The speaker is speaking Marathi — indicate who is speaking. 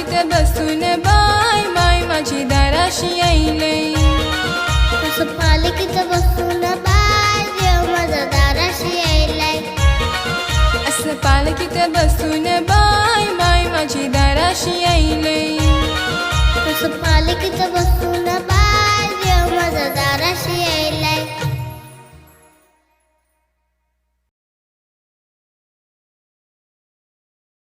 Speaker 1: पालखीत बसून बाय माय माझी दाराशी येईलय
Speaker 2: असं पालखीत बसून बाय देव माझा दाराशी यायलाय
Speaker 1: असं पालखीत बसून बाय माय माझी दाराशी येईलय
Speaker 2: असं पालखीत बसून बाय